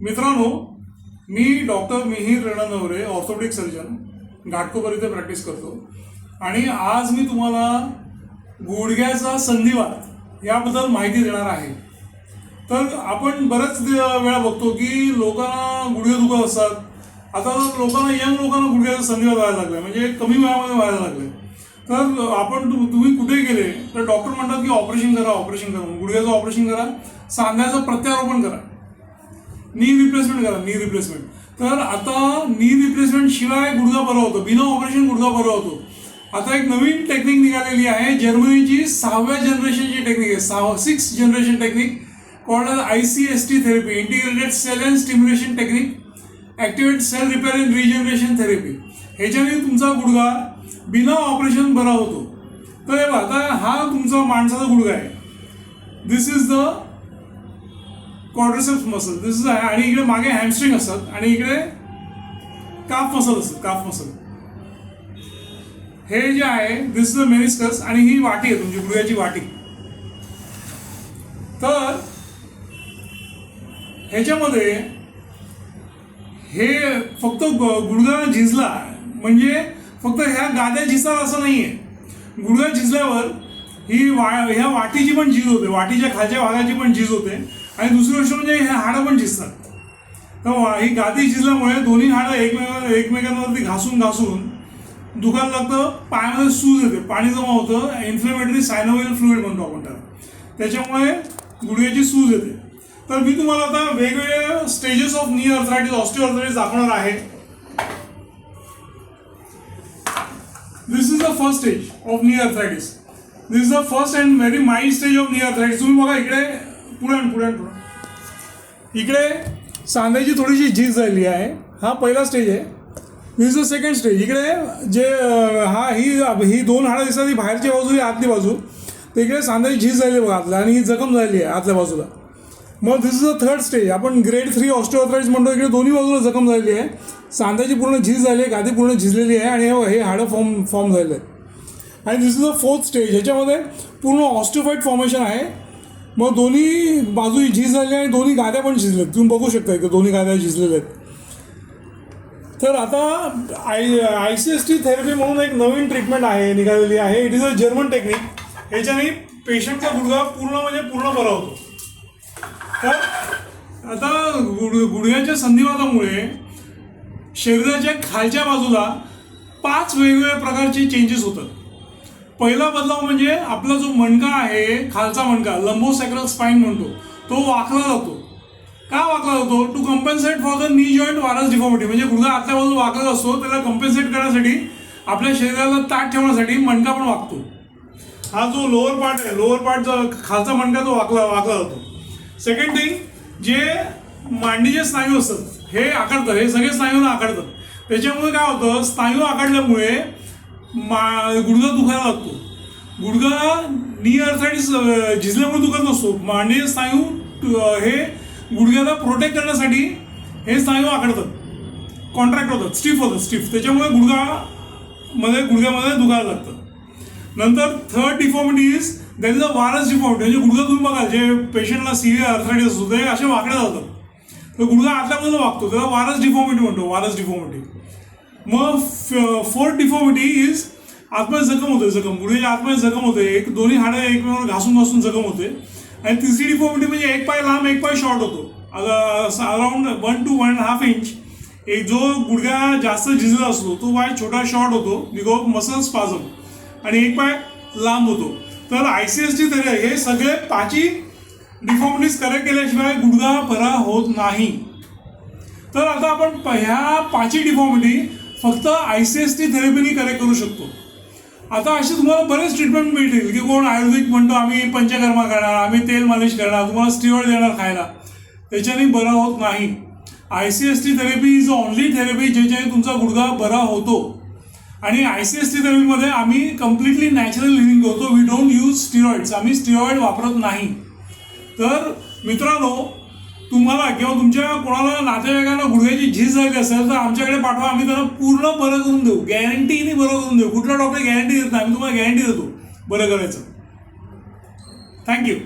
मित्रांनो मी doctor Mihir Rananaware orthopaedic surgeon Ghatkopar इथे practice करतो. आणि आज मी तुम्हाला गुडघ्याचा संधिवात याबद्दल माहिती देणार आहे. तर आपण बऱ्याच वेळा बघतो की लोकांना गुडघे दुखत असतात. आता लोकांना यंग लोकांना गुडघ्याचा संधिवात व्हायला लागला म्हणजे कमी वयामध्ये व्हायला लागले तर आपण तु- तुम्ही कुठे गेले तर डॉक्टर म्हणतात की ऑपरेशन करा ऑपरेशन करा. गुडघ्याचं ऑपरेशन करा. सांध्याचं प्रत्यारोपण करा. नी रिप्लेसमेंट करा नी रिप्लेसमेंट तर आता नी रिप्लेसमेंट शिवाय गुडघा बरा होतो. बिना ऑपरेशन गुडघा बरा होतो. आता एक नवीन टेक्निक निघालेली आहे. जर्मनीची सहाव्या जनरेशनची टेक्निक आहे. सहा six generation technique called I C S T therapy integrated cell and stimulation technique activate cell repair and regeneration therapy ह्याच्याने तुमचा गुडघा बिना ऑपरेशन बरा होतो. तर हे आता हा तुमचा माणसाचा गुडघा आहे. This is the quadriceps muscle this is आहे आणि इकडे मागे हॅमस्ट्रिंग असतात. आणि इकडे काफ मसल असतात. काफ मसल हे जे आहे दिस इज द मेनिस्कस आणि ही वाटी आहे तुमची गुडघ्याची वाटी. तर ह्याच्यामध्ये हे फक्त ग- गुडघा झिजला म्हणजे फक्त ह्या गाद्या झिजतात असं नाहीये. गुडघा झिजल्यावर ही वा ह्या वाटीची पण झीज होते. वाटीच्या खालच्या भागाची पण झीज होते. आणि दुसरी गोष्ट म्हणजे हे हाडं पण शिजतात तर ही गादी शिजल्यामुळे दोन्ही हाडं एकमेकां एकमेकांवरती घासून घासून दुखायला लागतं पायामध्ये सूज येते पाणी जमा होतं इन्फ्लेमेटरी सायनोवेल फ्लुइड म्हणतो आपण त्याला. त्याच्यामुळे गुडघ्याची सूज येते. तर मी तुम्हाला आता वेगवेगळ्या stages of knee arthritis osteoarthritis दाखवणार आहे. This is the first stage of knee arthritis this is the first and very mild stage of knee arthritis तुम्ही बघा इकडे पुरण पुरण पुरण इकडे सांध्याची थोडीशी झीज झाली आहे. हा पहिला स्टेज आहे. This is the second stage इकडे जे हा ही ही दोन हाडं दिसतात ही बाहेरची बाजू ही आतली बाजू. तर इकडे सांध्याची झीज झाली बघा आतल्या आणि ही जखम झाली आहे आतल्या बाजूला. मग this is the third stage आपण ग्रेड थ्री ऑस्टिओआर्थराइटिस म्हणतो. इकडे दोन्ही बाजूला जखम झालेली आहे. सांध्याची पूर्ण झीज झाली आहे गादी पूर्ण झिजलेली आहे आणि हे- हे हाडं फॉर्म फॉर्म झालेलं आहे आणि this is a fourth stage ह्याच्यामध्ये पूर्ण ऑस्टिओफाईट फॉर्मेशन आहे. मग दोन्ही बाजू झिजलेल्या आणि दोन्ही गाद्या पण झिजल्यात तुम्ही बघू शकता इथे दोन्ही गाद्या झिजलेल्या आहेत. तर आता I I C S T therapy म्हणून एक नवीन ट्रीटमेंट आहे निघालेली आहे. It is a German technique ह्याच्याने पेशंटचा गुडघा पूर्ण म्हणजे पूर्ण बरा होतो. तर आता गुड गुडघ्याच्या संधिवातामुळे शरीराच्या खालच्या बाजूला पाच वेगवेगळ्या प्रकारचे चेंजेस होतात. पहिला बदलाव म्हणजे आपला जो मणका आहे खालचा मणका लंबोसॅक्रल स्पाईन म्हणतो तो वाकला जातो. का वाकला जातो? To compensate for the knee joint varus deformity म्हणजे गुडघा आतल्या बाजूला वाकला असतो त्याला कम्पेन्सेट करण्यासाठी आपल्या शरीराला ताट ठेवण्यासाठी मणका पण वाकतो. हा जो लोअर पार्ट आहे लोअर पार्ट जो खालचा मणका तो वाकला वाकला जातो. सेकंड थिंग जे मांडीचे स्नायू असतात हे आकडतं हे सगळे स्नायूंना आकडतात त्याच्यामुळे काय होतं? स्नायू आकडल्यामुळे मा गुडघा दुखायला लागतो. गुडघा नी अर्थाईटिस झिजल्यामुळे दुखत नसतो मांडे स्नायू हे गुडघ्याला प्रोटेक्ट करण्यासाठी हे स्नायू आकडतात. कॉन्ट्रॅक्ट होतात. स्टिफ होतात. स्टिफ त्याच्यामुळे गुडघा मध्ये गुडघ्यामध्ये दुखायला लागतं. नंतर third deformity is that is a varus deformity म्हणजे गुडघा तुम्ही बघा जे पेशंटला सिव्हिअर अर्थरायटिस असतो ते असे वाकडे जातात. तर गुडघा आतल्यामध्ये वागतो. त्याला वारस डिफॉर्मिटी म्हणतो. वारस डिफॉर्मिटी मग फोर्थ डिफॉर्मिटी इज आतमध्ये जखम होते जखम. गुडघ्याच्या आतमध्ये जखम होते एक दोन्ही हाडं एकमेकांवर घासून घासून जखम होते आणि तिसरी डिफॉर्मिटी म्हणजे एक पाय लांब एक पाय शॉर्ट होतो. Around one two one and half inch एक जो गुडघा जास्त झिजला असतो तो पाय छोटा शॉर्ट होतो बिकॉज मसल स्पाझम आणि एक पाय लांब होतो. तर आय सी एसची टी हे सगळे पाची डिफॉर्मिटीज करेक्ट केल्याशिवाय गुडघा बरा होत नाही. तर आता आपण प- ह्या पाचही डिफॉर्मिटी फक्त आय सी एस टी थेरपीने करेक्ट करू शकतो. आता असे तुम्हाला बरेच ट्रीटमेंट मिळतील की कोण आयुर्वेदिक म्हणतो आम्ही पंचकर्मा करणार आम्ही तेल मालिश करणार तुम्हाला स्टिरॉइड देणार खायला. त्याच्याने बरा होत नाही. I C S T therapy is only therapy ज्याच्याने तुमचा गुडघा बरा होतो. आणि आय सी एस टी थेरपीमध्ये आम्ही कम्प्लिटली नॅचरल लिव्हिंग करतो. वी डोंट यूज स्टिरॉइड्स आम्ही स्टिरॉइड वापरत नाही. तर मित्रांनो तुम्हाला किंवा तुमच्या कोणाला नातेवाईकाला गुडघ्याची झीज झाली असेल तर आमच्याकडे पाठवा. आम्ही त्याला पूर्ण बरं करून देऊ. गॅरंटीने बरं करून देऊ. कुठला डॉक्टर गॅरंटी देत नाही. आम्ही तुम्हाला गॅरंटी देतो. बरं करायचं. थँक्यू